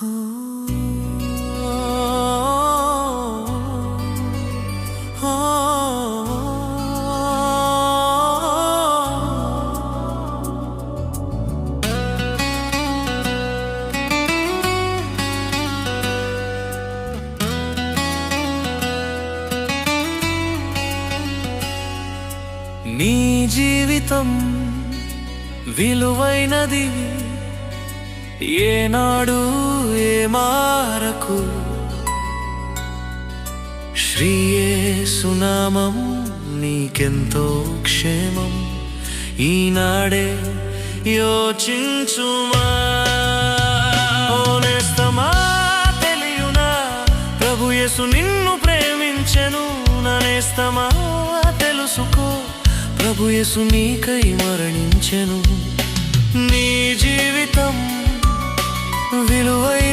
నీ జీవితం విలువైనది. ఏనాడు మారకు శ్రీయే సునామం నీకెంతో క్షేమం. ఈనాడే యోచించుమా. ఓ తెలియునా ప్రభు యేసు నిన్ను ప్రేమించెను. ననేస్తమా తెలుసుకో ప్రభు యేసు నీకై మరణించెను. నీ జీవితం విలువై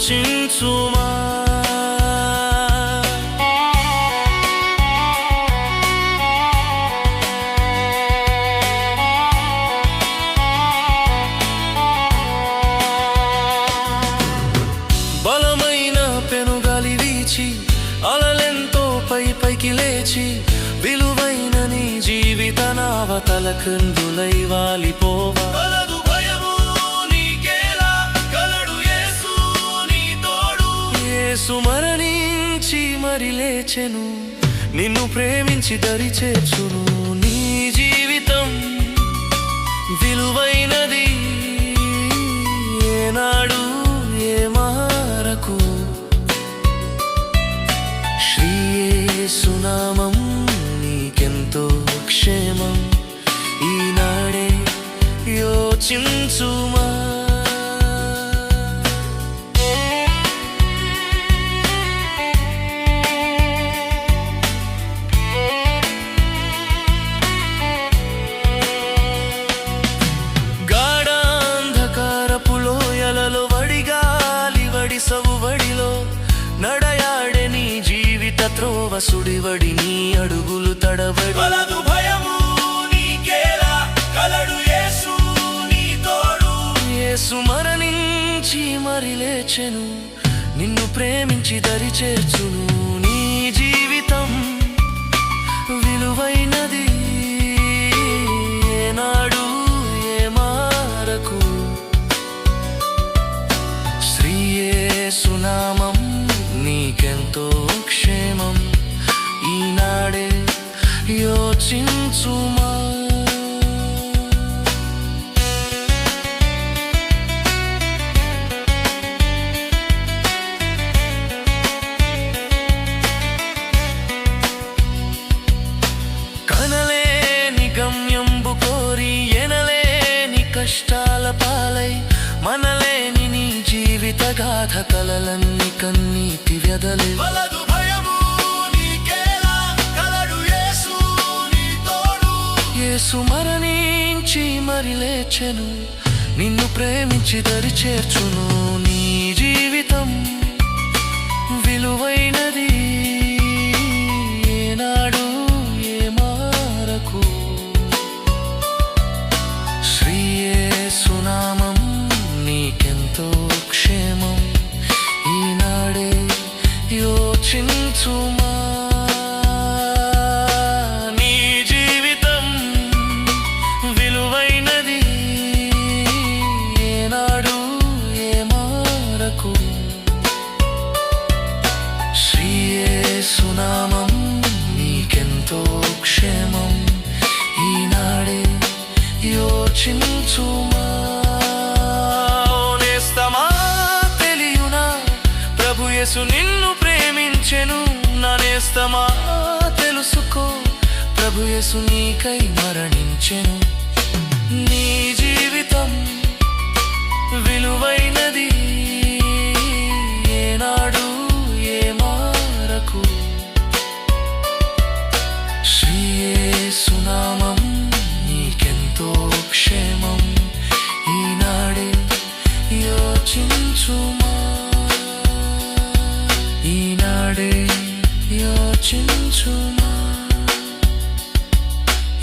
清楚吗？బలమైన బలమైన పెనుగాలి వీచి అలలెంతో పై పైకి లేచి విలువైన నీ జీవిత నావ తలకందులై వాలిపోవా మరి నిన్ను ప్రేమించి దరి చేర్చును నీ జీవితం. విలువైనది ఏనాడు ఏ మారకు సునామం నీకెంతో క్షేమం. ఈనాడే యోచించుమా వడిసవు వడిలో నడయాడే నీ జీవిత త్రోవ సుడివడి నీ అడుగులు తడబడి కలదు భయము నీకేలా కలడు యేసు నీ తోడు. యేసు మరణించి మరి లేచెను నిన్ను ప్రేమించి దరి నామం నీకెంతో క్షేమం. ఈనాడే యోచించుమా. కనలేని గమ్యంబు కోరి ఎనలేని కష్టాల పాలై మనలేని నీ జీవిత గాథ కలలన్నీ కన్నీటి వ్యధలే కలదు భయము నీకేలా కలడు యేసు నీ తోడు యేసు మరణించి మరి లేచెను నిన్ను ప్రేమించి దరి చేర్చును నీ జీవితం విలువైనది యోచించుమా నీ జీవితం విలువైనది. ఏనాడు ఏమారకు శ్రీయే సునామం నీకెంతో క్షేమం. ఈనాడే యోచించుమా యేసు నిన్ను ప్రేమించెను. నా నేస్తమా తెలుసుకో. ప్రభు యేసు నీకై మరణించెను. నీ జీవితం 里有珍珠吗？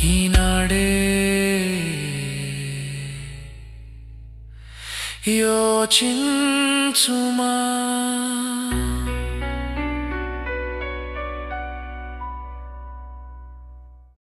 一哪里有珍珠吗？